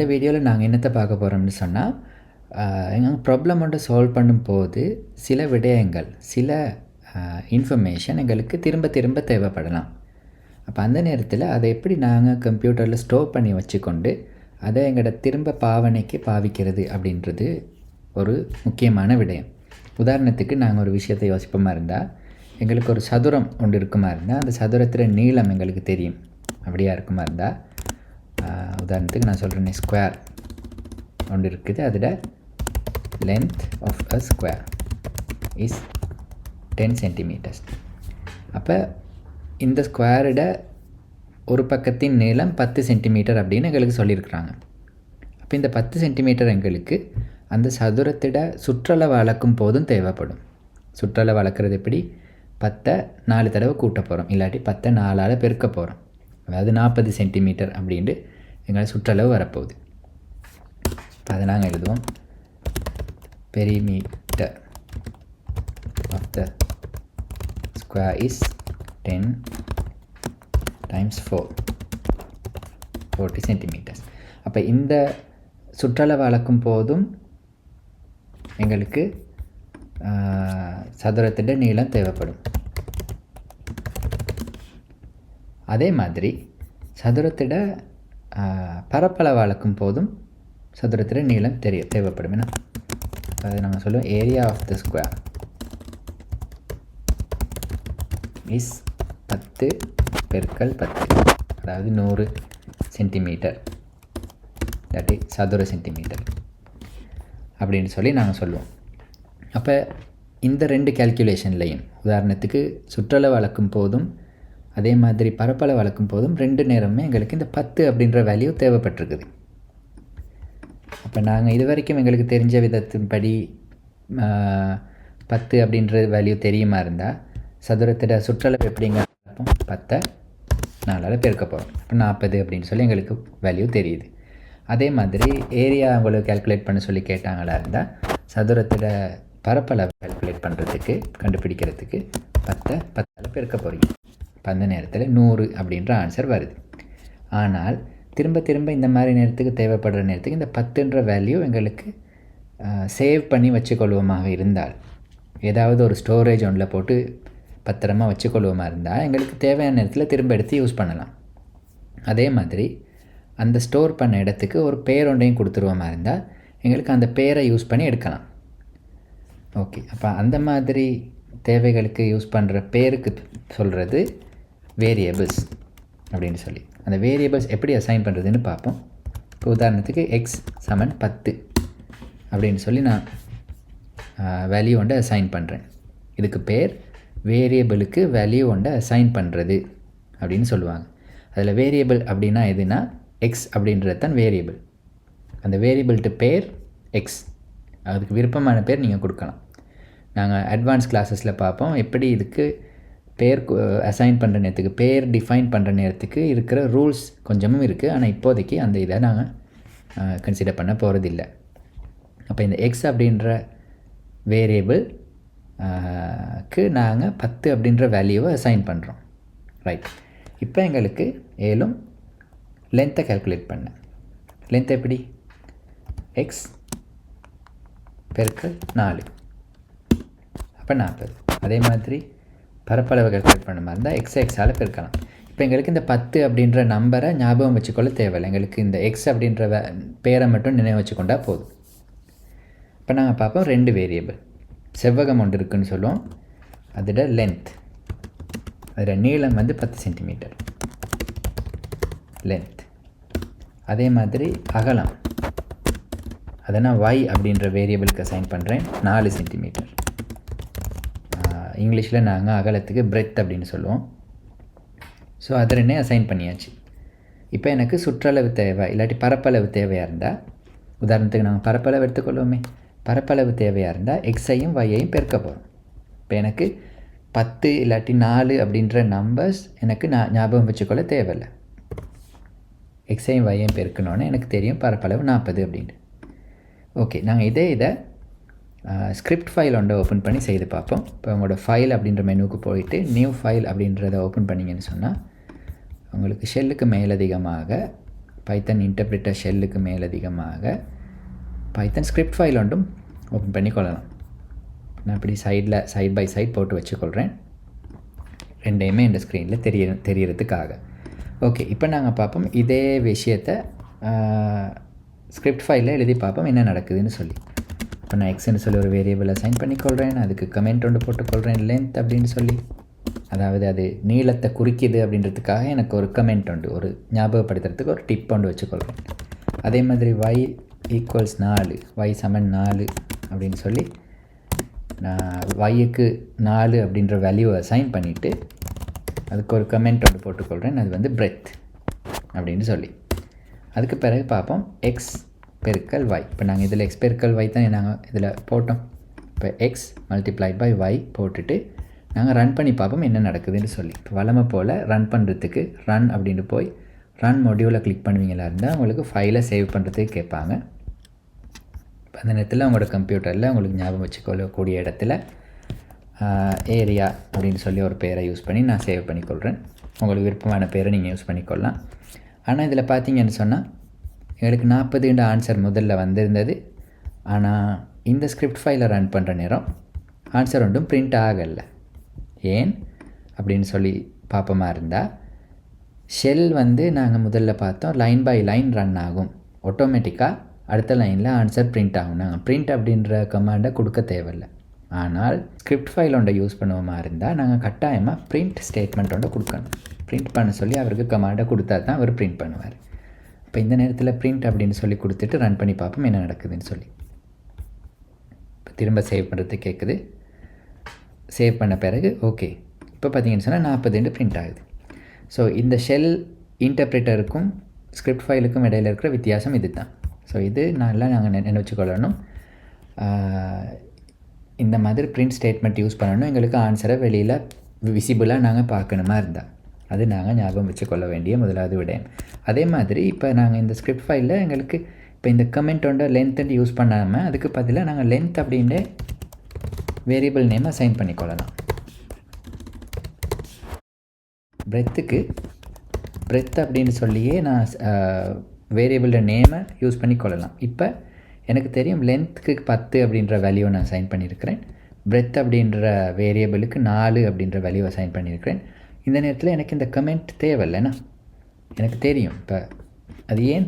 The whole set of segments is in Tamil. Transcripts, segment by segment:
இந்த வீடியோவில் நாங்கள் என்னத்தை பார்க்க போகிறோம்னு சொன்னால் எங்கள் ப்ராப்ளம் ஒன்று சால்வ் பண்ணும்போது சில விடயங்கள் சில இன்ஃபர்மேஷன் எங்களுக்கு திரும்ப திரும்ப தேவைப்படலாம். அப்போ அந்த நேரத்தில் அதை எப்படி நாங்கள் கம்ப்யூட்டரில் ஸ்டோர் பண்ணி வச்சுக்கொண்டு அதை எங்களோட திரும்ப பாவனைக்கு பாவிக்கிறது அப்படின்றது ஒரு முக்கியமான விடயம். உதாரணத்துக்கு நாங்கள் ஒரு விஷயத்தை யோசிப்போமா இருந்தால் எங்களுக்கு ஒரு சதுரம் ஒன்று இருக்குமா இருந்தால் அந்த சதுரத்தில் நீளம் எங்களுக்கு தெரியும். அப்படியா இருக்குமா இருந்தால் உதாரணத்துக்கு நான் சொல்கிறேன் ஸ்கொயர் ஒன்று இருக்குது அதில் length of a square is ten centimetres அப்போ இந்த ஸ்கொயரோட ஒரு பக்கத்தின் நீளம் பத்து சென்டிமீட்டர் அப்படின்னு எங்களுக்கு சொல்லியிருக்கிறாங்க. அப்போ இந்த பத்து சென்டிமீட்டர் எங்களுக்கு அந்த சதுரத்திட சுற்றளவு அளக்கும் போதும் தேவைப்படும். சுற்றளவு அளக்கிறது எப்படி? பத்தை நாலு தடவை கூட்ட போகிறோம் இல்லாட்டி பத்தை நாலால் பெருக்க போகிறோம் அதாவது நாற்பது சென்டிமீட்டர் அப்படின்ட்டு எங்களை சுற்றளவு வரப்போகுது. அதை நாங்கள் எழுதுவோம். Perimeter of the square is ten times four forty centimetres அப்போ இந்த சுற்றளவு அளக்கும் போதும் எங்களுக்கு சதுரத்திட நீளம் தேவைப்படும். அதே மாதிரி சதுரத்திட பரப்பளவு அளக்கும் போதும் சதுரத்திட நீளம் தெரிய தேவைப்படும். என்ன? அது நம்ம சொல்லுவோம் area of the square is பத்து பெருக்கல் பத்து. அதாவது நூறு சென்டிமீட்டர் இல்லாட்டி சதுர சென்டிமீட்டர் அப்படின்னு சொல்லி நாங்கள் சொல்லுவோம். அப்போ இந்த ரெண்டு கேல்குலேஷன்லையும் உதாரணத்துக்கு சுற்றளவு அளக்கும் போதும் அதே மாதிரி பரப்பளவு வளர்க்கும் போதும் ரெண்டு நேரமே எங்களுக்கு இந்த பத்து அப்படின்ற வேல்யூ தேவைப்பட்டிருக்குது. அப்போ நாங்கள் இது வரைக்கும் எங்களுக்கு தெரிஞ்ச விதத்தின்படி பத்து அப்படின்ற வேல்யூ தெரியுமா இருந்தால் சதுரத்திட சுற்றளவு எப்படிங்க பத்தை நாலால் பெருக்க போகிறோம் இப்போ நாற்பது அப்படின்னு சொல்லி எங்களுக்கு வேல்யூ தெரியுது. அதே மாதிரி ஏரியா உங்களுக்கு கேல்குலேட் பண்ண சொல்லி கேட்டாங்களா இருந்தால் சதுரத்தில் பரப்பளவு கேல்குலேட் பண்ணுறதுக்கு கண்டுபிடிக்கிறதுக்கு பத்தை பத்தால் பெருக்க போகிறீங்க அந்த நேரத்தில் நூறு அப்படின்ற ஆன்சர் வருது. ஆனால் திரும்ப திரும்ப இந்த மாதிரி நேரத்துக்கு தேவைப்படுற நேரத்துக்கு இந்த பத்துன்ற வேல்யூ எங்களுக்கு சேவ் பண்ணி வச்சுக்கொள்வோமாக இருந்தால் ஏதாவது ஒரு ஸ்டோரேஜ் ஒன்றில் போட்டு பத்திரமா வச்சுக்கொள்வோமா இருந்தால் எங்களுக்கு தேவையான நேரத்தில் திரும்ப எடுத்து யூஸ் பண்ணலாம். அதே மாதிரி அந்த ஸ்டோர் பண்ண இடத்துக்கு ஒரு பேர் ஒன்றையும் கொடுத்துருவோமா இருந்தால் எங்களுக்கு அந்த பேரை யூஸ் பண்ணி எடுக்கலாம். ஓகே அப்போ அந்த மாதிரி தேவைகளுக்கு யூஸ் பண்ணுற பேருக்கு சொல்கிறது வேரியபிள்ஸ் அப்படின்னு சொல்லி. அந்த வேரியபிள்ஸ் எப்படி அசைன் பண்ணுறதுன்னு பார்ப்போம். இப்போ உதாரணத்துக்கு எக்ஸ் சமன் பத்து அப்படின்னு சொல்லி நான் வேல்யூ ஒன்றை அசைன் பண்ணுறேன் இதுக்கு பேர் வேரியபிளுக்கு வேல்யூ ஒன்றை அசைன் பண்ணுறது அப்படின்னு சொல்லுவாங்க. அதில் வேரியபிள் அப்படின்னா எதுனா எக்ஸ் அப்படின்றது தான் வேரியபிள் அந்த வேரியபிள்ட்டு பேர் எக்ஸ் அதுக்கு விருப்பமான பேர் நீங்கள் கொடுக்கலாம். நாங்கள் அட்வான்ஸ் கிளாஸஸில் பார்ப்போம். எப்படி இதுக்கு பேர் அசைன் பண்ணுற நேரத்துக்கு பேர் டிஃபைன் பண்ணுற நேரத்துக்கு இருக்கிற ரூல்ஸ் கொஞ்சமும் இருக்குது ஆனால் இப்போதைக்கு அந்த இதை நாங்கள் கன்சிடர் பண்ண போகிறதில்ல அப்போ இந்த எக்ஸ் அப்படின்ற வேரியபிள் க்கு நாங்கள் பத்து அப்படின்ற வேல்யூவை அசைன் பண்ணுறோம் ரைட் இப்போ எங்களுக்கு ஏலும் லென்த்தை கேல்குலேட் பண்ணேன் லென்த் எப்படி? எக்ஸ் பெருக்கல் நாலு. அப்போ நாற்பது. அதே மாதிரி பரப்பளவு கல்குலேட் பண்ண மாதிரி இருந்தால் எக்ஸ் எக்ஸால் பெருக்கலாம். இப்போ எங்களுக்கு இந்த பத்து அப்படின்ற நம்பரை ஞாபகம் வச்சுக்கொள்ள தேவையில்லை. எங்களுக்கு இந்த எக்ஸ் அப்படின்ற பேரை மட்டும் நினைவு வச்சுக்கொண்டா போதும். இப்போ நாங்கள் பார்ப்போம் ரெண்டு வேரியபிள் செவ்வகம் ஒன்று இருக்குதுன்னு சொல்லுவோம். அதோட லென்த் அதில் நீளம் வந்து பத்து சென்டிமீட்டர் லென்த் அதே மாதிரி அகலம். அதை நான் ஒய் அப்படின்ற வேரியபிளுக்கு சைன் பண்ணுறேன் நாலு சென்டிமீட்டர் இங்கிலீஷில் நாங்கள் அகலத்துக்கு பிரெத் அப்படின்னு சொல்லுவோம். ஸோ அது ரெண்டே அசைன் பண்ணியாச்சு. இப்போ எனக்கு சுற்றளவு தேவை இல்லாட்டி பரப்பளவு தேவையாக இருந்தால் உதாரணத்துக்கு நாங்கள் பரப்பளவு எடுத்துக்கொள்வோமே. பரப்பளவு தேவையாக இருந்தால் எக்ஸையும் ஒய்யையும் பெருக்க போகிறோம் இப்போ எனக்கு பத்து இல்லாட்டி நாலு அப்படின்ற நம்பர்ஸ் எனக்கு நான் ஞாபகம் வச்சுக்கொள்ள தேவையில்லை. எக்ஸையும் ஒய்யையும் பெருக்கணுன்னு எனக்கு தெரியும் பரப்பளவு நாற்பது அப்படின்ட்டு. ஓகே நாங்கள் இதே இதை ஸ்கிரிப்ட் ஃபைல் ஒன்றை ஓப்பன் பண்ணி செய்து பார்ப்போம். இப்போ உங்களோட ஃபைல் அப்படின்ற மெனுக்கு போயிட்டு நியூ ஃபைல் அப்படின்றத ஓப்பன் பண்ணிங்கன்னு சொன்னால் உங்களுக்கு ஷெல்லுக்கு மேலதிகமாக பைத்தன் இன்டர்பிரிட்டர் ஷெல்லுக்கு மேலதிகமாக பைத்தன் ஸ்கிரிப்ட் ஃபைல் ஒன்றும் ஓப்பன் பண்ணி கொள்ளலாம். நான் இப்படி சைடில் சைட் பை சைட் போட்டு வச்சுக்கொள்கிறேன் ரெண்டையுமே இந்த ஸ்க்ரீனில் தெரிய தெரியறதுக்காக. ஓகே இப்போ நாங்கள் பார்ப்போம். இதே விஷயத்தை ஸ்கிரிப்ட் ஃபைலில் எழுதி பார்ப்போம். என்ன நடக்குதுன்னு சொல்லி. இப்போ நான் எக்ஸ்ன்னு சொல்லி ஒரு வேரியபிள் அசைன் பண்ணிக்கொள்கிறேன் அதுக்கு கமெண்ட் ஒன்று போட்டுக்கொள்கிறேன் லென்த் அப்படின்னு சொல்லி. அதாவது அது நீளத்தை குறிக்கிது அப்படின்றதுக்காக எனக்கு ஒரு கமெண்ட் உண்டு. ஒரு ஞாபகப்படுத்துறதுக்கு ஒரு டிப் ஒன்று வச்சுக்கொள்கிறேன் அதே மாதிரி ஒய் ஈக்குவல்ஸ் நாலு. ஒய் சமன் நாலு அப்படின்னு சொல்லி நான் ஒய்யுக்கு நாலு அப்படின்ற வேல்யூவை அசைன் பண்ணிவிட்டு அதுக்கு ஒரு கமெண்ட் ஒன்று போட்டுக்கொள்கிறேன் அது வந்து பிரெத் அப்படின்னு சொல்லி. அதுக்கு பிறகு பார்ப்போம். எக்ஸ் பெருக்கல் y. இப்போ நாங்கள் இதில் எக்ஸ் பெருக்கல் y தான் நாங்கள் இதில் போட்டோம். இப்போ எக்ஸ் மல்டிப்ளைட் பை y போட்டுட்டு நாங்கள் ரன் பண்ணி பார்ப்போம் என்ன நடக்குதுன்னு சொல்லி. இப்போ வளமை போல் ரன் பண்ணுறதுக்கு ரன் அப்படின்னு போய் ரன் மொடியூலை கிளிக் பண்ணுவீங்களா இருந்தால் உங்களுக்கு ஃபைலை சேவ் பண்ணுறதுக்கு கேட்பாங்க. அந்த நேரத்தில் உங்களோட கம்ப்யூட்டரில் உங்களுக்கு ஞாபகம் வச்சுக்கொள்ளக்கூடிய இடத்துல ஏரியா அப்படின்னு சொல்லி ஒரு பேரை யூஸ் பண்ணி நான் சேவ் பண்ணிக்கொள்கிறேன் உங்களுக்கு விருப்பமான பேரை நீங்கள் யூஸ் பண்ணிக்கொள்ளலாம். ஆனால் இதில் பார்த்தீங்கன்னு சொன்னால் எங்களுக்கு நாற்பதுன்ற ஆன்சர் முதல்ல வந்திருந்தது. ஆனால் இந்த ஸ்கிரிப்ட் ஃபைலை ரன் பண்ணுற நேரம் ஆன்சர் ஒன்றும் பிரிண்ட் ஆகலை. ஏன்? அப்படின்னு சொல்லி பார்ப்போமா இருந்தால் ஷெல் வந்து நாங்கள் முதல்ல பார்த்தோம் லைன் பை லைன் ரன் ஆகும். ஆட்டோமேட்டிக்காக அடுத்த லைனில் ஆன்சர் பிரிண்ட் ஆகும். நாங்கள் பிரிண்ட் அப்படின்ற கமாண்டை கொடுக்க தேவையில்லை. ஆனால் ஸ்கிரிப்ட் ஃபைல் ஒன்றை யூஸ் பண்ணுவோமா இருந்தால் நாங்கள் கட்டாயமாக பிரிண்ட் ஸ்டேட்மெண்ட் ஒன்றை கொடுக்கணும். பிரிண்ட் பண்ண சொல்லி அவருக்கு கமாண்டை கொடுத்தா தான் அவர் பிரிண்ட் பண்ணுவார். இப்போ இந்த நேரத்தில் பிரிண்ட் அப்படின்னு சொல்லி கொடுத்துட்டு ரன் பண்ணி பார்ப்போம் என்ன நடக்குதுன்னு சொல்லி. இப்போ திரும்ப சேவ் பண்ணுறது கேட்குது சேவ் பண்ண பிறகு ஓகே இப்போ பார்த்தீங்கன்னு சொன்னால் நாற்பதுண்டு பிரிண்ட் ஆகுது. ஸோ இந்த ஷெல் இன்டர்பிரிட்டருக்கும் ஸ்கிரிப்ட் ஃபைலுக்கும் இடையில் இருக்கிற வித்தியாசம் இது தான் ஸோ இது நல்லா நாங்கள் நினைச்சுக்கொள்ளணும் இந்த மாதிரி பிரிண்ட் ஸ்டேட்மெண்ட் யூஸ் பண்ணணும். எங்களுக்கு ஆன்சரை வெளியில் விசிபிளாக நாங்கள் பார்க்கணுமா இருந்தால் அது நாங்கள் ஞாபகம் வச்சுக்கொள்ள வேண்டிய முதலாவது விடயம். அதே மாதிரி இப்போ நாங்கள் இந்த ஸ்கிரிப்ட் ஃபைலில் எங்களுக்கு இப்போ இந்த கமெண்ட்டோட லென்த்துன்னு யூஸ் பண்ணாமல் அதுக்கு பதிலாக நாங்கள் லென்த் அப்படின்ட்டு வேரியபிள் நேம் அசைன் பண்ணிக்கொள்ளலாம். பிரெத்துக்கு பிரெத் அப்படின்னு சொல்லியே நான் வேரியபிளோட நேமை யூஸ் பண்ணிக்கொள்ளலாம். இப்போ எனக்கு தெரியும் லென்த்துக்கு பத்து அப்படின்ற வேல்யூவை நான் சைன் பண்ணியிருக்கிறேன் பிரெத் அப்படின்ற வேரியபிளுக்கு நாலு அப்படின்ற வேல்யூவை சைன் பண்ணியிருக்கிறேன் இந்த நேரத்தில் எனக்கு இந்த கமெண்ட் தேவையில்லைண்ணா. எனக்கு தெரியும். இப்போ அது ஏன்?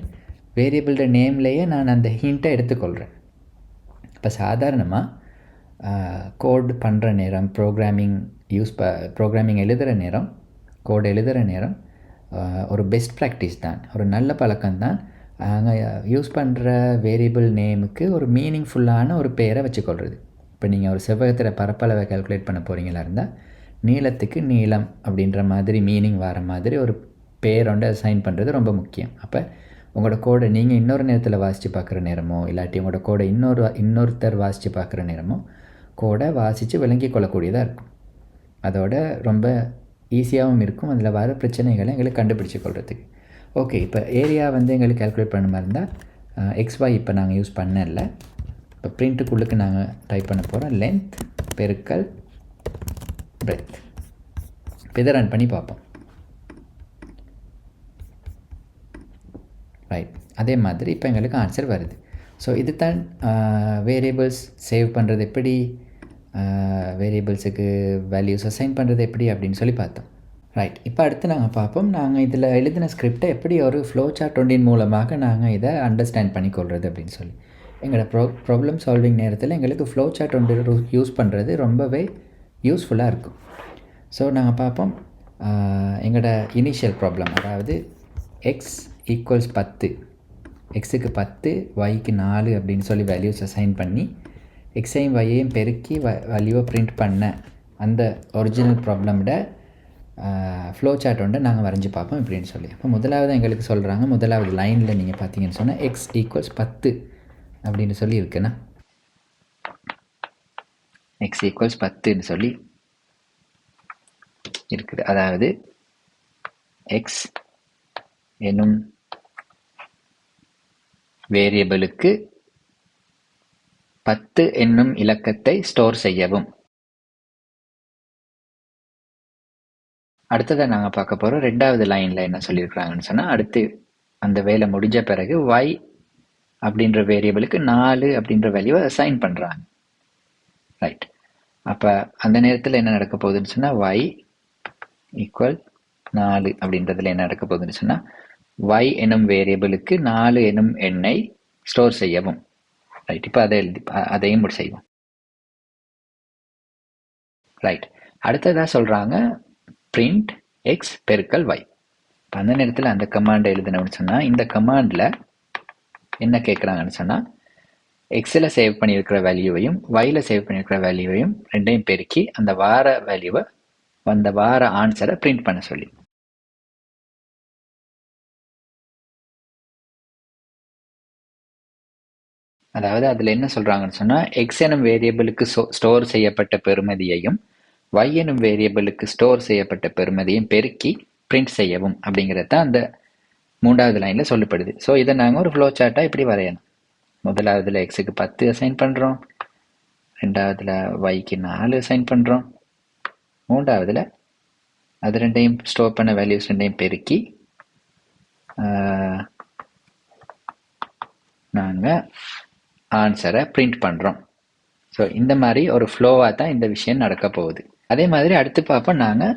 வேரியபிளோட நேம்லேயே நான் அந்த ஹிண்ட்டை எடுத்துக்கொள்கிறேன் இப்போ சாதாரணமாக கோட் பண்ணுற நேரம் ப்ரோக்ராமிங் யூஸ் ப ப்ரோக்ராமிங் எழுதுகிற நேரம் கோட் எழுதுகிற நேரம் ஒரு பெஸ்ட் ப்ராக்டிஸ் தான். ஒரு நல்ல பழக்கம் தான். நாங்கள் யூஸ் பண்ணுற வேரியபிள் நேமுக்கு ஒரு மீனிங்ஃபுல்லான ஒரு பேரை வச்சுக்கொள்கிறது இப்போ நீங்கள் ஒரு செவ்வகத்தில் பரப்பளவை கால்குலேட் பண்ண போகிறீங்களா இருந்தால் நீளத்துக்கு நீளம் அப்படின்ற மாதிரி மீனிங் வர மாதிரி ஒரு பேரோண்ட அசைன் பண்ணுறது ரொம்ப முக்கியம். அப்போ உங்களோட கோடை நீங்கள் இன்னொரு நேரத்தில் வாசித்து பார்க்குற நேரமோ இல்லாட்டி உங்களோட கோடை இன்னொரு இன்னொருத்தர் வாசித்து பார்க்குற நேரமோ கோடை வாசித்து விளங்கி கொள்ளக்கூடியதாக இருக்கும். அதோட ரொம்ப ஈஸியாகவும் இருக்கும். அதில் வர பிரச்சனைகளை எங்களுக்கு கண்டுபிடிச்சி கொள்றதுக்கு. ஓகே இப்போ ஏரியா வந்து எங்களுக்கு கால்குலேட் பண்ண மாதிரி இருந்தால் எக்ஸ்ஒய் இப்போ நாங்கள் யூஸ் பண்ணல. இப்போ பிரிண்ட்டுக்குள்ளுக்கு நாங்கள் டைப் பண்ண போகிறோம் லென்த் பெருக்கல் பிரெத் இப்போ ரன் பண்ணி பார்ப்போம். ரைட் அதே மாதிரி இப்போ எங்களுக்கு ஆன்சர் வருது. ஸோ இது தான் வேரியபிள்ஸ் சேவ் பண்ணுறது எப்படி? வேரியபிள்ஸுக்கு வேல்யூஸ் அசைன் பண்ணுறது எப்படி அப்படின்னு சொல்லி பார்த்தோம். ரைட் இப்போ அடுத்து நாங்கள் பார்ப்போம். நாங்கள் இதில் எழுதின ஸ்கிரிப்டை எப்படி ஒரு ஃப்ளோ சார்ட் ஒன்றின் மூலமாக நாங்கள் இதை அண்டர்ஸ்டாண்ட் பண்ணிக்கொள்கிறது அப்படின்னு சொல்லி. எங்களோட ப்ரோ ப்ராப்ளம் சால்விங் நேரத்தில் எங்களுக்கு ஃப்ளோ சார்ட் ஒன்று யூஸ் பண்ணுறது ரொம்பவே யூஸ்ஃபுல்லாக இருக்கும். ஸோ நாங்கள் பார்ப்போம் எங்களோட இனிஷியல் ப்ராப்ளம் அதாவது எக்ஸ் ஈக்குவல்ஸ் பத்து. எக்ஸுக்கு பத்து ஒய்க்கு நாலு அப்படின்னு சொல்லி வேல்யூஸ் அசைன் பண்ணி எக்ஸையும் ஒய்யையும் பெருக்கி வ வேல்யூவை பிரிண்ட் பண்ண அந்த ஒரிஜினல் ப்ராப்ளமோட ஃப்ளோ சார்ட் ஒன்று நாங்கள் வரைஞ்சி பார்ப்போம் இப்படின்னு சொல்லி. அப்போ முதலாவது எங்களுக்கு சொல்கிறாங்க முதலாவது லைனில் நீங்கள் பார்த்தீங்கன்னு சொன்னால் எக்ஸ் ஈக்குவல்ஸ் பத்து அப்படின்னு சொல்லி இருக்குண்ணா எக்ஸ் ஈக்குவல்ஸ் பத்துன்னு சொல்லி இருக்குது. அதாவது எக்ஸ் எனும் வேரியபிளுக்கு பத்து என்னும் இலக்கத்தை ஸ்டோர் செய்யவும். அடுத்ததை நாங்கள் பார்க்க போகிறோம் ரெண்டாவது லைனில் என்ன சொல்லியிருக்கிறாங்கன்னு சொன்னால் அடுத்து அந்த வேலை முடிஞ்ச பிறகு ஒய் அப்படின்ற வேரியபிளுக்கு நாலு அப்படின்ற வேல்யூவை அசைன் பண்ணுறாங்க ரைட் அப்போ அந்த நேரத்தில் என்ன நடக்க போகுதுன்னு சொன்னால் ஒய் ஈக்குவல் நாலு அப்படின்றதுல என்ன நடக்க போகுதுன்னு சொன்னால் ஒய் எனும் வேரியபிளுக்கு நாலு எனும் எண்ணை ஸ்டோர் செய்யவும். ரைட் இப்போ அதை எழுதி அதையும் முடி செய்வோம். ரைட் அடுத்ததாக சொல்கிறாங்க பிரிண்ட் எக்ஸ் பெருக்கல் ஒய் இப்போ அந்த நேரத்தில் அந்த கமாண்டை எழுதணும்னு சொன்னால் இந்த கமாண்டில் என்ன கேட்குறாங்கன்னு சொன்னால் எக்ஸில் சேவ் பண்ணியிருக்கிற வேல்யூவையும் ஒயில் சேவ் பண்ணியிருக்கிற வேல்யூவையும் ரெண்டையும் பெருக்கி அந்த வார வேல்யூவை அந்த வார ஆன்சரை பிரிண்ட் பண்ண சொல்லி. அதாவது அதில் என்ன சொல்கிறாங்கன்னு சொன்னால் எக்ஸ் எனும் வேரியபிளுக்கு ஸ்டோர் செய்யப்பட்ட பெருமதியையும் ஒய் எனும் வேரியபிளுக்கு ஸ்டோர் செய்யப்பட்ட பெருமதியையும் பெருக்கி பிரிண்ட் செய்யவும் அப்படிங்கிறது தான் அந்த மூன்றாவது லைனில் சொல்லப்படுது. ஸோ இதை நாங்கள் ஒரு ஃப்ளோ சார்ட்டாக இப்படி வரையணும். முதலாவதுல எக்ஸுக்கு பத்து அசைன் பண்ணுறோம் ரெண்டாவதுல ஒய்க்கு நாலு அசைன் பண்ணுறோம் மூன்றாவதுல அது ரெண்டையும் ஸ்டோர் பண்ண வேல்யூஸ் ரெண்டையும் பெருக்கி நாங்கள் ஆன்சரை பிரிண்ட் பண்ணுறோம் ஸோ இந்த மாதிரி ஒரு ஃப்ளோவாக தான் இந்த விஷயம் நடக்க போகுது. அதே மாதிரி அடுத்து பார்ப்போம் நாங்கள்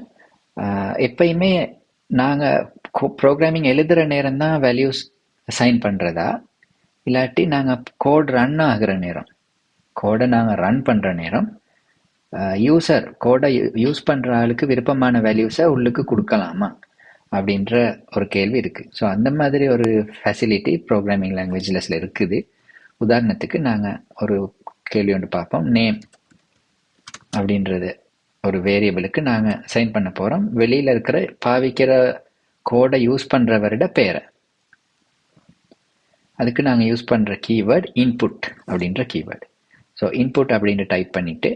எப்பயுமே நாங்கள் ப்ரோக்ராமிங் எழுதுகிற நேரம் தான் வேல்யூஸ் அசைன் பண்ணுறதா இல்லாட்டி நாங்கள் கோட் ரன் ஆகிற நேரம். கோடை நாங்கள் ரன் பண்ணுற நேரம் யூசர் கோடை யூஸ் பண்ணுற ஆளுக்கு விருப்பமான வேல்யூஸை உள்ளுக்கு கொடுக்கலாமா? அப்படின்ற ஒரு கேள்வி இருக்குது ஸோ அந்த மாதிரி ஒரு ஃபெசிலிட்டி ப்ரோக்ராமிங் லாங்குவேஜில் இருக்குது. உதாரணத்துக்கு நாங்கள் ஒரு கேள்வி ஒன்று பார்ப்போம். நேம் அப்படின்றது ஒரு வேரியபிளுக்கு நாங்கள் சைன் பண்ண போகிறோம் வெளியில் இருக்கிற பாவிக்கிற கோடை யூஸ் பண்ணுறவரோட பேரை. அதுக்கு நாங்கள் யூஸ் பண்ணுற கீவேர்ட் இன்புட் அப்படின்ற கீவேர்டு ஸோ இன்புட் அப்படின்ட்டு டைப் பண்ணிவிட்டு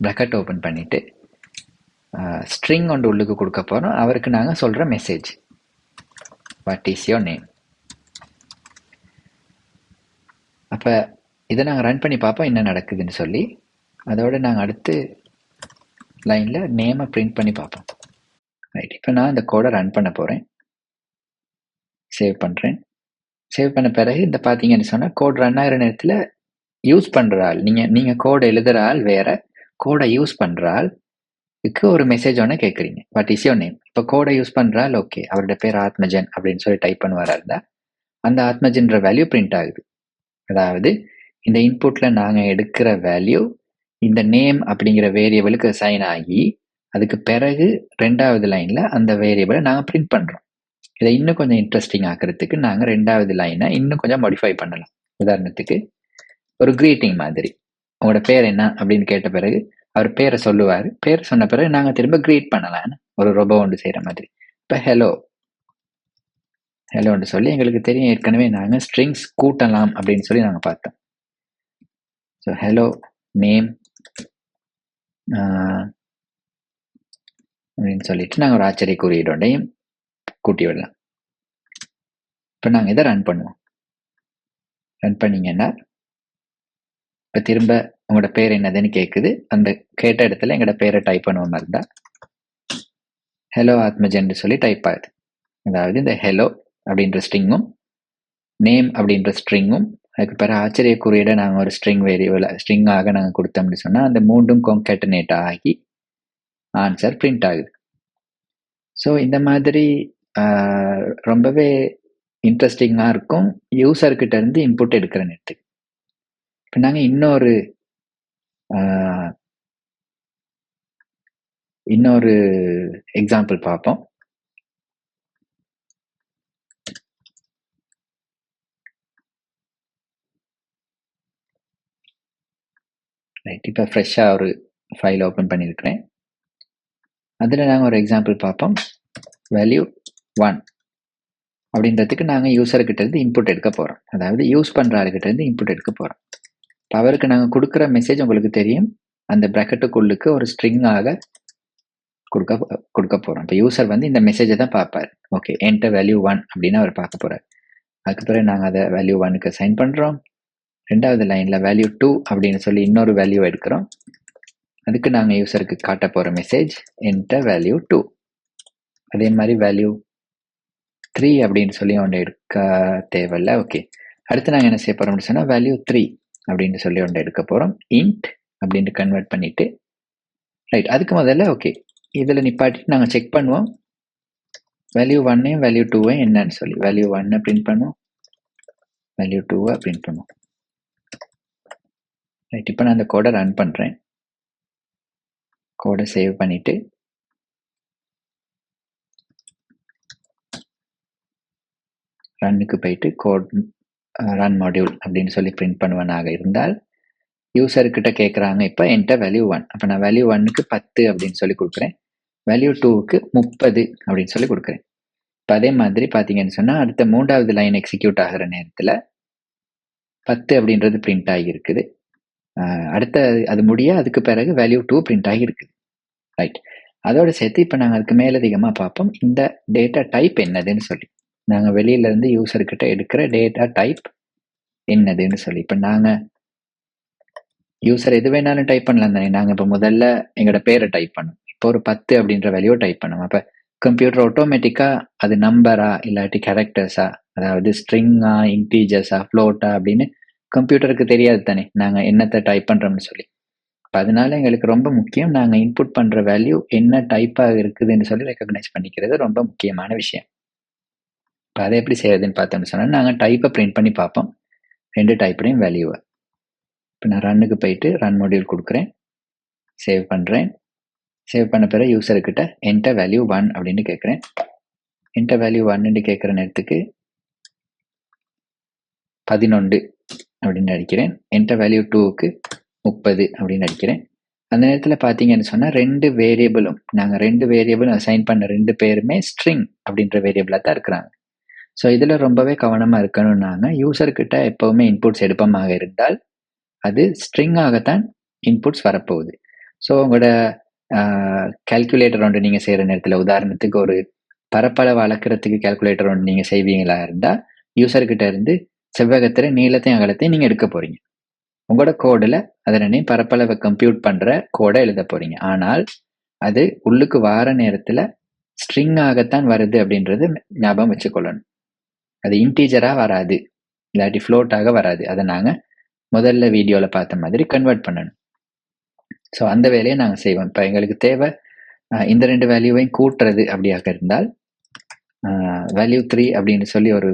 ப்ரக்கெட் ஓப்பன் பண்ணிவிட்டு ஸ்ட்ரிங் ஒன்று உள்ளுக்கு கொடுக்க போகிறோம் அவருக்கு நாங்கள் சொல்கிற message what is your name அப்போ இதை நாங்கள் ரன் பண்ணி பார்ப்போம் என்ன நடக்குதுன்னு சொல்லி. அதோட நாங்கள் அடுத்து லைனில் நேமை பிரிண்ட் பண்ணி பார்ப்போம். ரைட் இப்போ நான் இந்த கோடை ரன் பண்ண போகிறேன் சேவ் பண்ணுறேன் சேவ் பண்ண பிறகு இந்த பார்த்தீங்கன்னு சொன்னால் கோட் ரன் ஆகிற நேரத்தில் யூஸ் பண்ணுற ஆள் நீங்கள் நீங்கள் கோடை எழுதுகிற ஆள் வேறு கோடை யூஸ் பண்ணுற ஆள் இதுக்கு ஒரு மெசேஜ் ஒன்று கேட்குறீங்க வாட் இஸ் யோர் நேம் இப்போ கோடை யூஸ் பண்ணுறால் ஓகே அவரோட பேர் ஆத்மஜன் அப்படின்னு சொல்லி டைப் பண்ணுவாரா இருந்தால் அந்த ஆத்மஜன்ற வேல்யூ பிரிண்ட் ஆகுது. அதாவது இந்த இன்புட்டில் நாங்கள் எடுக்கிற வேல்யூ இந்த நேம் அப்படிங்கிற வேரியபிளுக்கு சைன் ஆகி அதுக்கு பிறகு ரெண்டாவது லைனில் அந்த வேரியபிளை நாங்கள் பிரிண்ட் பண்ணுறோம் இதை இன்னும் கொஞ்சம் இன்ட்ரெஸ்டிங் ஆக்கிறதுக்கு நாங்கள் ரெண்டாவது லைனை இன்னும் கொஞ்சம் மாடிஃபை பண்ணலாம். உதாரணத்துக்கு ஒரு க்ரீட்டிங் மாதிரி. உங்களோட பேர் என்ன அப்படின்னு கேட்ட பிறகு அவர் பேரை சொல்லுவார். பேர் சொன்ன பிறகு நாங்கள் திரும்ப க்ரீட் பண்ணலாம் ஒரு ரொபோ ஒன்று செய்கிற மாதிரி. இப்போ ஹலோ ஹலோன்னு சொல்லி எங்களுக்கு தெரியும் ஏற்கனவே நாங்கள் ஸ்ட்ரிங்ஸ் கூட்டலாம் அப்படின்னு சொல்லி நாங்கள் பார்த்தோம். ஸோ ஹலோ நேம் அப்படின்னு சொல்லிட்டு நாங்கள் ஒரு ஆச்சரிய குறியீடோடையும் கூட்டி விடலாம். இப்போ நாங்கள் இதை ரன் பண்ணுவோம். ரன் பண்ணீங்கன்னா இப்போ திரும்ப உங்களோட பேர் என்னதுன்னு கேட்குது அந்த கேட்ட இடத்துல எங்களோட பேரை டைப் பண்ணுவோம் இருந்தா ஹலோ ஆத்மஜன் சொல்லி டைப் ஆகுது. அதாவது இந்த ஹலோ அப்படின்ற ஸ்ட்ரிங்கும் நேம் அப்படின்ற ஸ்ட்ரிங்கும் அதுக்கு பிற ஆச்சரிய குறியீடை நாங்கள் ஒரு ஸ்ட்ரிங் வேரியபிள் ஸ்ட்ரிங்காக நாங்கள் கொடுத்தோம்னு சொன்னால் அந்த மூண்டும் கொங்கேட்டனேட் ஆகி ஆன்சர் பிரிண்ட் ஆகுது. ஸோ இந்த மாதிரி ரொம்பவே இன்ட்ரெஸ்டிங்காக இருக்கும். யூசர்கிட்ட இருந்து இன்புட் எடுக்கிற நேரத்துக்கு இப்போ நாங்கள் இன்னொரு இன்னொரு எக்ஸாம்பிள் பார்ப்போம். ரைட் இப்போ ஃப்ரெஷ்ஷாக ஒரு ஃபைல் ஓப்பன் பண்ணியிருக்கிறேன் அதில் நாங்கள் ஒரு எக்ஸாம்பிள் பார்ப்போம். வேல்யூ ஒன் அப்படின்றதுக்கு நாங்கள் யூசர்கிட்டேருந்து இன்புட் எடுக்க போகிறோம் அதாவது யூஸ் பண்ணுற ஆளுகிட்ட இன்புட் எடுக்க போகிறோம் இப்போ அவருக்கு நாங்கள் கொடுக்குற மெசேஜ் உங்களுக்கு தெரியும். அந்த ப்ராக்கெட்டுக்குள்ளுக்கு ஒரு ஸ்ட்ரிங்காக கொடுக்க கொடுக்க போகிறோம் இப்போ யூசர் வந்து இந்த மெசேஜை தான் பார்ப்பார். ஓகே என்கிட்ட வேல்யூ ஒன் அப்படின்னு அவர் பார்க்க போகிறார் அதுக்கு பிறகு நாங்கள் அதை வேல்யூ ஒனுக்கு சைன் பண்ணுறோம் ரெண்டாவது லைனில் வேல்யூ டூ அப்படின்னு சொல்லி இன்னொரு வேல்யூ எடுக்கிறோம். அதுக்கு நாங்கள் யூசருக்கு காட்ட போகிற மெசேஜ் என்கிட்ட வேல்யூ டூ அதே மாதிரி வேல்யூ த்ரீ அப்படின்னு சொல்லி ஒன்று எடுக்க தேவையில்ல. ஓகே அடுத்து நாங்கள் என்ன செய்ய போகிறோம்னு சொன்னால் வேல்யூ த்ரீ அப்படின்னு சொல்லி ஒன்று எடுக்க போகிறோம் இன்ட் அப்படின்ட்டு கன்வெர்ட் பண்ணிவிட்டு ரைட் அதுக்கு முதல்ல ஓகே இதில் நிப்பாட்டிட்டு நாங்கள் செக் பண்ணுவோம். வேல்யூ ஒன்னையும் வேல்யூ டூவையும் என்னன்னு சொல்லி வேல்யூ ஒன்னை பிரிண்ட் பண்ணுவோம். வேல்யூ டூவை பிரிண்ட் பண்ணுவோம். ரைட் இப்போ நான் அந்த கோடை ரன் பண்ணுறேன் கோடை சேவ் பண்ணிவிட்டு ரன்னுக்கு போயிட்டு கோட் ரன் மாடியூல் அப்படின்னு சொல்லி பிரிண்ட் பண்ணுவனாக இருந்தால் யூசர்கிட்ட கேட்குறாங்க இப்போ என்கிட்ட வேல்யூ ஒன் அப்போ நான் வேல்யூ ஒன்னுக்கு பத்து அப்படின்னு சொல்லி கொடுக்குறேன். வேல்யூ டூவுக்கு முப்பது அப்படின்னு சொல்லி கொடுக்குறேன். இப்போ அதே மாதிரி பார்த்தீங்கன்னு சொன்னால் அடுத்த மூன்றாவது லைன் எக்ஸிக்யூட் ஆகிற நேரத்தில் பத்து அப்படின்றது பிரிண்ட் ஆகியிருக்குது அடுத்த அது முடிய அதுக்கு பிறகு வேல்யூ டூ பிரிண்ட் ஆகியிருக்குது ரைட் அதோட சேர்த்து இப்போ நாங்கள் அதுக்கு மேலதிகமாக பார்ப்போம். இந்த டேட்டா டைப் என்னதுன்னு சொல்லி. நாங்கள் வெளியிலேருந்து யூசர்கிட்ட எடுக்கிற டேட்டா டைப் என்னதுன்னு சொல்லி. இப்போ நாங்கள் யூசர் எது வேணாலும் டைப் பண்ணலாம் தானே. நாங்கள் இப்போ முதல்ல எங்களோட பேரை டைப் பண்ணோம் இப்போ ஒரு பத்து அப்படின்ற வேல்யூ டைப் பண்ணோம் அப்போ கம்ப்யூட்டர் ஆட்டோமேட்டிக்காக அது நம்பரா இல்லாட்டி கேரக்டர்ஸா அதாவது ஸ்ட்ரிங்கா இன்டீஜர்ஸா ஃப்ளோட்டா அப்படின்னு கம்ப்யூட்டருக்கு தெரியாது தானே. நாங்கள் என்னத்தை டைப் பண்ணுறோம்னு சொல்லி. இப்போ அதனால எங்களுக்கு ரொம்ப முக்கியம் நாங்கள் இன்புட் பண்ணுற வேல்யூ என்ன டைப்பாக இருக்குதுன்னு சொல்லி ரெக்கக்னைஸ் பண்ணிக்கிறது ரொம்ப முக்கியமான விஷயம். இப்போ அதை எப்படி செய்கிறதுன்னு பார்த்தோம்னு சொன்னால் நாங்கள் டைப்பை பிரிண்ட் பண்ணி பார்ப்போம். ரெண்டு டைப்லேயும் வேல்யூவை இப்போ நான் ரன்னுக்கு போயிட்டு ரன் மொடியூல் கொடுக்குறேன். சேவ் பண்ணுறேன் சேவ் பண்ண பிறகு யூசர்கிட்ட என்ட வேல்யூ ஒன் அப்படின்னு கேட்குறேன். என்ட வேல்யூ ஒன்னு கேட்குற நேரத்துக்கு பதினொன்று அப்படின்னு அடிக்கிறேன். என்ட வேல்யூ டூவுக்கு முப்பது அப்படின்னு அடிக்கிறேன். அந்த நேரத்தில் பார்த்தீங்கன்னு சொன்னால் ரெண்டு வேரியபிளும் நாங்கள் ரெண்டு வேரியபிளும் அசைன் பண்ண ரெண்டு பேருமே ஸ்ட்ரிங் அப்படின்ற வேரியபிளாக தான் இருக்கிறாங்க. ஸோ இதில் ரொம்பவே கவனமாக இருக்கணுன்னாங்க யூசர்கிட்ட எப்போவுமே இன்புட்ஸ் எடுப்பமாக இருந்தால் அது ஸ்ட்ரிங்காகத்தான் இன்புட்ஸ் வரப்போகுது. ஸோ உங்களோட கேல்குலேட்டர் ஒன்று நீங்கள் செய்கிற நேரத்தில் உதாரணத்துக்கு ஒரு பரப்பளவு அளக்கிறதுக்கு கேல்குலேட்டர் ஒன்று நீங்கள் செய்வீங்களா இருந்தால் யூசர்கிட்ட இருந்து செவ்வகத்தில் நீளத்தையும் அகலத்தையும் நீங்கள் எடுக்க போகிறீங்க உங்களோட கோடில் அதனை பரப்பளவை கம்ப்யூட் பண்ணுற கோடை எழுத போகிறீங்க ஆனால் அது உள்ளுக்கு வார நேரத்தில் ஸ்ட்ரிங்காகத்தான் வருது அப்படின்றது ஞாபகம் வச்சுக்கொள்ளணும். அது இன்டீஜராக வராது. இல்லாட்டி ஃப்ளோட்டாக வராது. அதை நாங்கள் முதல்ல வீடியோவில் பார்த்த மாதிரி கன்வெர்ட் பண்ணணும். ஸோ அந்த வேலையை நாங்கள் செய்வோம். இப்போ எங்களுக்கு தேவை இந்த ரெண்டு வேல்யூவையும் கூட்டுறது அப்படியாக இருந்தால் வேல்யூ த்ரீ அப்படின்னு சொல்லி ஒரு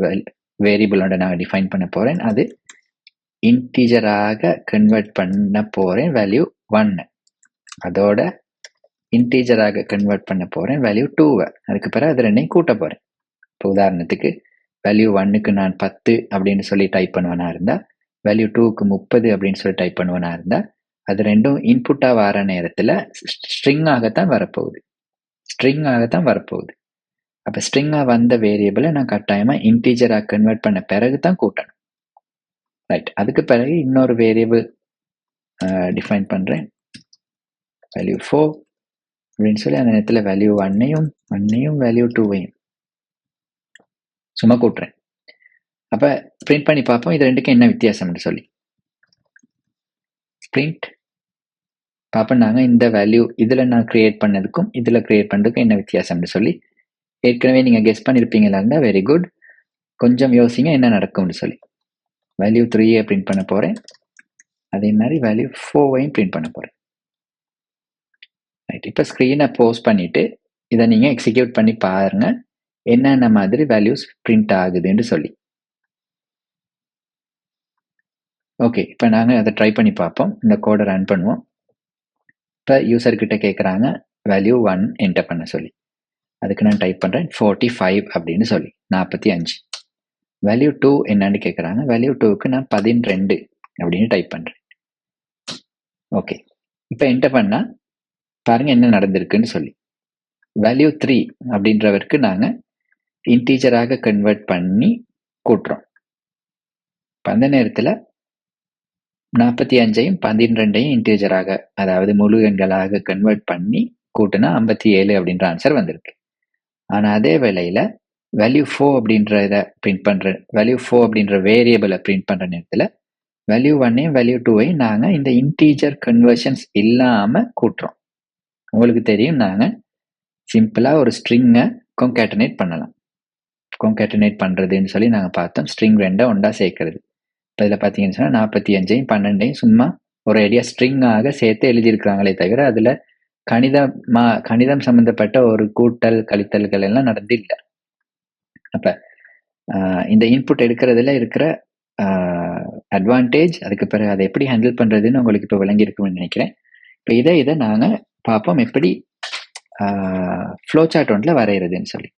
வேரியபிளோட நான் டிஃபைன் பண்ண போகிறேன் அது இன்டீஜராக கன்வெர்ட் பண்ண போகிறேன் வேல்யூ ஒன்னு அதோட இன்டீஜராக கன்வெர்ட் பண்ண போகிறேன் வேல்யூ டூவை அதுக்கு பிறகு அது ரெண்டையும் கூட்ட போகிறேன் இப்போ உதாரணத்துக்கு வேல்யூ ஒன்னுக்கு நான் பத்து அப்படின்னு சொல்லி டைப் பண்ணுவேனா இருந்தால் வேல்யூ டூக்கு முப்பது அப்படின்னு சொல்லி டைப் பண்ணுவேனா இருந்தால் அது ரெண்டும் இன்புட்டாக வர நேரத்தில் ஸ்ட்ரிங்காகத்தான் வரப்போகுது. ஸ்ட்ரிங்காகத்தான் வரப்போகுது. அப்போ ஸ்ட்ரிங்காக வந்த வேரியபிளை நான் கட்டாயமாக இன்டீஜராக கன்வெர்ட் பண்ண பிறகு தான் கூட்டணும். ரைட் அதுக்கு பிறகு இன்னொரு வேரியபிள் டிஃபைன் பண்ணுறேன் வேல்யூ ஃபோர் அப்படின்னு சொல்லி அந்த நேரத்தில் வேல்யூ ஒன்னையும் ஒன்னையும் வேல்யூ டூவையும் சும்மா கூட்டுறேன். அப்போ பிரிண்ட் பண்ணி பார்ப்போம். இது ரெண்டுக்கும் என்ன வித்தியாசம்னு சொல்லி. பிரிண்ட் பார்ப்போம். நாங்கள் இந்த வேல்யூ இதில் நான் க்ரியேட் பண்ணதுக்கும் இதில் க்ரியேட் பண்ணதுக்கும் என்ன வித்தியாசம்னு சொல்லி. ஏற்கனவே நீங்கள் கெஸ் பண்ணியிருப்பீங்களா வெரி குட் கொஞ்சம் யோசிங்க என்ன நடக்கும்னு சொல்லி. வேல்யூ த்ரீயை பிரிண்ட் பண்ண போகிறேன் அதே மாதிரி வேல்யூ ஃபோவையும் பிரிண்ட் பண்ண போகிறேன் ரைட் இப்போ ஸ்க்ரீனை போஸ்ட் பண்ணிவிட்டு இதை நீங்கள் எக்ஸிக்யூட் பண்ணி பாருங்கள் என்னென்ன மாதிரி வேல்யூஸ் பிரிண்ட் ஆகுதுன்னு சொல்லி. ஓகே இப்போ நாங்கள் அதை ட்ரை பண்ணி பார்ப்போம். இந்த கோடை ரன் பண்ணுவோம். இப்போ யூசர்கிட்ட கேட்குறாங்க வேல்யூ ஒன் என்டர் பண்ண சொல்லி. அதுக்கு நான் டைப் பண்ணுறேன் ஃபோர்ட்டி ஃபைவ் அப்படின்னு சொல்லி. நாற்பத்தி அஞ்சு. வேல்யூ டூ என்னன்னு கேட்குறாங்க வேல்யூ டூவுக்கு நான் பதினெண்டு அப்படின்னு டைப் பண்ணுறேன் ஓகே இப்போ என்டர் பண்ணால் பாருங்கள் என்ன நடந்திருக்குன்னு சொல்லி. வேல்யூ த்ரீ அப்படின்றவருக்கு நாங்கள் இன்டீஜராக கன்வெர்ட் பண்ணி கூட்டுறோம். அந்த நேரத்தில் நாற்பத்தி அஞ்சையும் பதினெண்டையும் இன்டீஜராக அதாவது முழு எண்களாக கன்வெர்ட் பண்ணி கூட்டினா ஐம்பத்தி ஏழு அப்படின்ற ஆன்சர் வந்திருக்கு. ஆனால் அதே வேளையில் வேல்யூ ஃபோ அப்படின்றத பிரிண்ட் பண்ணுற வேல்யூ ஃபோ அப்படின்ற வேரியபிளை பிரிண்ட் பண்ணுற நேரத்தில் வேல்யூ ஒன்னையும் வேல்யூ டூவையும் நாங்கள் இந்த இன்டீஜர் கன்வர்ஷன்ஸ் இல்லாமல் கூட்டுறோம். உங்களுக்கு தெரியும் நாங்கள் சிம்பிளாக ஒரு ஸ்ட்ரிங்கை கொங்கேட்டனேட் பண்ணலாம். கொங்கேட்டனேட் பண்ணுறதுன்னு சொல்லி நாங்கள் பார்த்தோம். ஸ்ட்ரிங் ரெண்டை ஒன்றா சேர்க்கறது. இப்போ இதில் பார்த்தீங்கன்னு சொன்னால் நாற்பத்தி அஞ்சையும் பன்னெண்டையும் சும்மா ஒரு ஐடியா ஸ்ட்ரிங்காக சேர்த்து எழுதியிருக்கிறாங்களே தவிர அதில் கணிதமா கணிதம் சம்மந்தப்பட்ட ஒரு கூட்டல் கழித்தல்கள் எல்லாம் நடந்து இல்லை அப்போ இந்த இன்புட் எடுக்கிறதுல இருக்கிற அட்வான்டேஜ் அதுக்கு பிறகு அதை எப்படி ஹேண்டில் பண்ணுறதுன்னு உங்களுக்கு இப்போ விளங்கியிருக்கும்னு நினைக்கிறேன். இப்போ இதை இதை நாங்கள் பார்ப்போம். எப்படி ஃப்ளோ சார்ட் ஒன்றில் வரைகிறதுன்னு சொல்லி.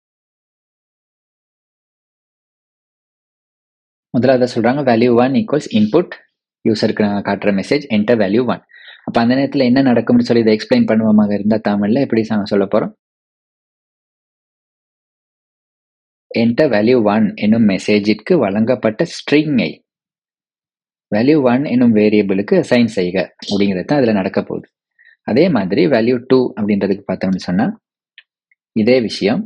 முதலாவது சொல்கிறாங்க வேல்யூ ஒன் ஈக்குவல்ஸ் இன்புட் யூசருக்கு நாங்கள் காட்டுற மெசேஜ் என்டர் வேல்யூ ஒன் அப்போ அந்த நேரத்தில் என்ன நடக்கும்னு சொல்லி இதை எக்ஸ்பிளைன் பண்ணுவோமாக இருந்தால் தமிழில் எப்படி நாங்கள் சொல்ல போகிறோம் என்டர் வேல்யூ ஒன் என்னும் மெசேஜிற்கு வழங்கப்பட்ட ஸ்ட்ரிங்கை வேல்யூ ஒன் என்னும் வேரியபிளுக்கு அசைன் செய்க அப்படிங்கிறது தான் அதில் நடக்க போகுது. அதே மாதிரி வேல்யூ டூ அப்படின்றதுக்கு பார்த்தோம்னு சொன்னால் இதே விஷயம்.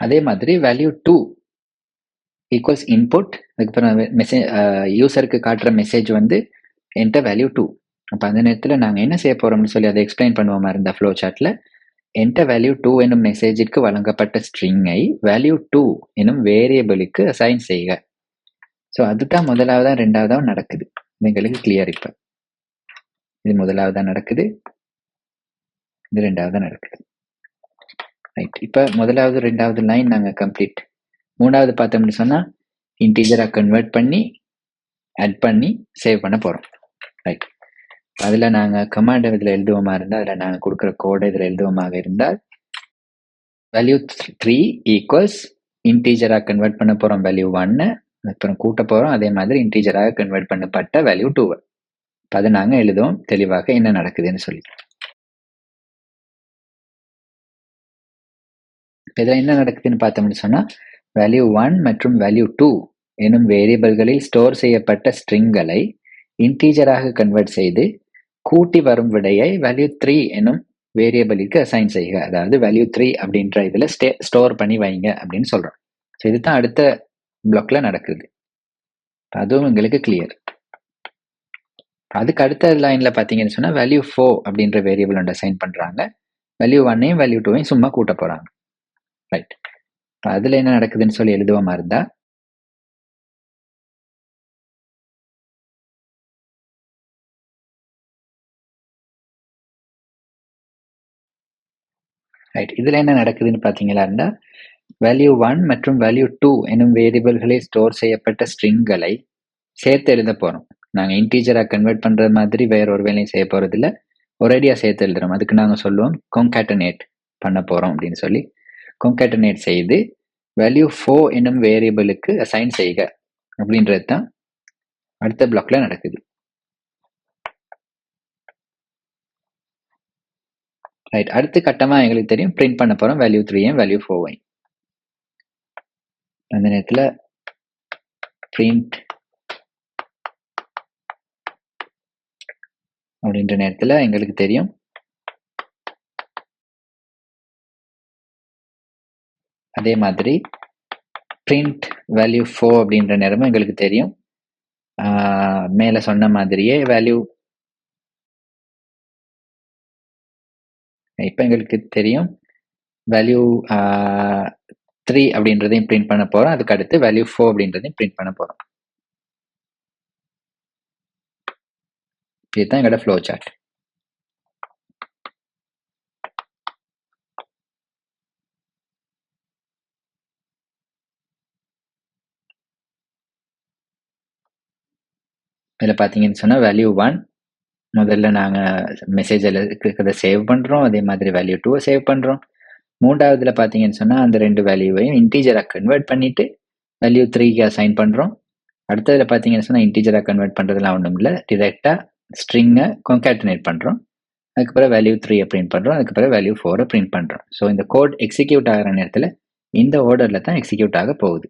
அதே மாதிரி வேல்யூ டூ ஈக்குவல்ஸ் இன்புட் அதுக்கப்புறம் மெசேஜ் யூசருக்கு காட்டுற மெசேஜ் வந்து என்கிட்ட வேல்யூ டூ அப்போ அந்த நேரத்தில் நாங்கள் என்ன செய்ய போகிறோம்னு சொல்லி அதை எக்ஸ்பிளைன் பண்ணுவோமா இருந்த ஃப்ளோ சார்ட்டில் என்கிட்ட வேல்யூ டூ என்னும் மெசேஜிற்கு வழங்கப்பட்ட ஸ்ட்ரிங்கை வேல்யூ டூ என்னும் வேரியபிளுக்கு அசைன் செய்க. ஸோ அதுதான் முதலாவதாக ரெண்டாவதாக நடக்குது. எங்களுக்கு கிளியர் இப்போ. இது முதலாவதாக நடக்குது. இது ரெண்டாவதாக நடக்குது. ரைட் இப்போ முதலாவது ரெண்டாவது லைன் நாங்கள் கம்ப்ளீட் மூணாவது பார்த்தோம்னு சொன்னால் இன்டீஜராக கன்வெர்ட் பண்ணி ஆட் பண்ணி சேவ் பண்ண போகிறோம் ரைட் அதில் நாங்கள் கமாண்ட் இதில் எழுதுவோமா இருந்தால் அதில் நாங்கள் கொடுக்குற கோடை இதில் எழுதுவோமாக இருந்தால் வேல்யூ த்ரீ ஈக்குவல்ஸ் இன்டீஜராக கன்வெர்ட் பண்ண போகிறோம் வேல்யூ ஒன்னு அப்புறம் கூட்ட போகிறோம் அதே மாதிரி இன்டீஜராக கன்வெர்ட் பண்ணப்பட்ட வேல்யூ டூவை இப்போ அதை நாங்கள் எழுதுவோம் தெளிவாக என்ன நடக்குதுன்னு சொல்லி. இதில் என்ன நடக்குதுன்னு பார்த்தோம்னு சொன்னால் வேல்யூ ஒன் மற்றும் வேல்யூ டூ எனும் வேரியபிள்களில் ஸ்டோர் செய்யப்பட்ட ஸ்ட்ரிங்களை இன்டீஜராக கன்வெர்ட் செய்து கூட்டி வரும் விடையை வேல்யூ த்ரீ எனும் வேரியபிளுக்கு அசைன் செய்க. அதாவது வேல்யூ த்ரீ அப்படின்ற இதில் ஸ்டே ஸ்டோர் பண்ணி வைங்க அப்படின்னு சொல்கிறோம் ஸோ இதுதான் அடுத்த பிளாக்ல நடக்குது. அதுவும் எங்களுக்கு கிளியர் அதுக்கு அடுத்த லைனில் பார்த்தீங்கன்னு சொன்னால் வேல்யூ ஃபோர் அப்படின்ற வேரியபிள் ஒன்று அசைன் பண்ணுறாங்க வேல்யூ ஒன்னையும் வேல்யூ டூவையும் சும்மா கூட்ட போகிறாங்க ரைட் அதில் என்ன நடக்குதுன்னு சொல்லி எழுதுவோமா இருந்தால் ரைட் இதில் என்ன நடக்குதுன்னு பார்த்தீங்களா இருந்தால் வேல்யூ ஒன் மற்றும் வேல்யூ டூ என்னும் வேரியபிள்களை ஸ்டோர் செய்யப்பட்ட ஸ்ட்ரிங்களை சேர்த்து எழுத போகிறோம் நாங்கள் இன்டீஜராக கன்வெர்ட் பண்ணுற மாதிரி வேற ஒரு வேலையும் செய்ய போகிறதில்ல ஒரேடியாக சேர்த்து எழுதுறோம். அதுக்கு நாங்கள் சொல்லுவோம் கொங்கேட்டனேட் பண்ண போகிறோம் அப்படின்னு சொல்லி. கொங்கேட்டனேட் செய்து வேல்யூ ஃபோர் என்னும் வேரியபிளுக்கு அசைன் செய்க. அப்படின்றது தான் அடுத்த பிளாக்ல நடக்குது. ரைட் அடுத்த கட்டமாக எங்களுக்கு தெரியும். பிரிண்ட் பண்ண போகிறோம் வேல்யூ த்ரீயும் வேல்யூ ஃபோவையும் அந்த நேரத்தில் பிரிண்ட் அப்படின்ற நேரத்தில் எங்களுக்கு தெரியும். அதே மாதிரி பிரிண்ட் வேல்யூ ஃபோ அப்படின்ற நேரமும் எங்களுக்கு தெரியும். மேலே சொன்ன மாதிரியே வேல்யூ இப்போ எங்களுக்கு தெரியும். வேல்யூ த்ரீ அப்படின்றதையும் பிரிண்ட் பண்ண போகிறோம் அதுக்கு அடுத்து வேல்யூ ஃபோ அப்படின்றதையும் பிரிண்ட் பண்ண போகிறோம் இதுதான் எங்களோட ஃப்ளோ சார்ட் இதில் பார்த்தீங்கன்னு சொன்னால் வேல்யூ ஒன் முதல்ல நாங்கள் மெசேஜில் இருக்கிறத சேவ் பண்ணுறோம் அதே மாதிரி வேல்யூ டூவை சேவ் பண்ணுறோம் மூன்றாவதுல பார்த்தீங்கன்னு சொன்னால் அந்த ரெண்டு வேல்யூவையும் இன்டீஜராக கன்வெர்ட் பண்ணிவிட்டு வேல்யூ த்ரீக்கு அசைன் பண்ணுறோம் அடுத்ததில் பார்த்தீங்கன்னு சொன்னால் இன்டீஜராக கன்வெர்ட் பண்ணுறதுலாம் ஒன்றும் இல்லை. டிரெக்டாக ஸ்ட்ரிங்கை கொங்கேட்டினேட் பண்ணுறோம் அதுக்கப்புறம் வேல்யூ த்ரீயை பிரிண்ட் பண்ணுறோம் அதுக்கப்புறம் வேல்யூ ஃபோரை பிரிண்ட் பண்ணுறோம் ஸோ இந்த கோட் எக்ஸிக்யூட் ஆகிற நேரத்தில் இந்த ஆர்டரில் தான் எக்ஸிக்யூட் ஆக போகுது.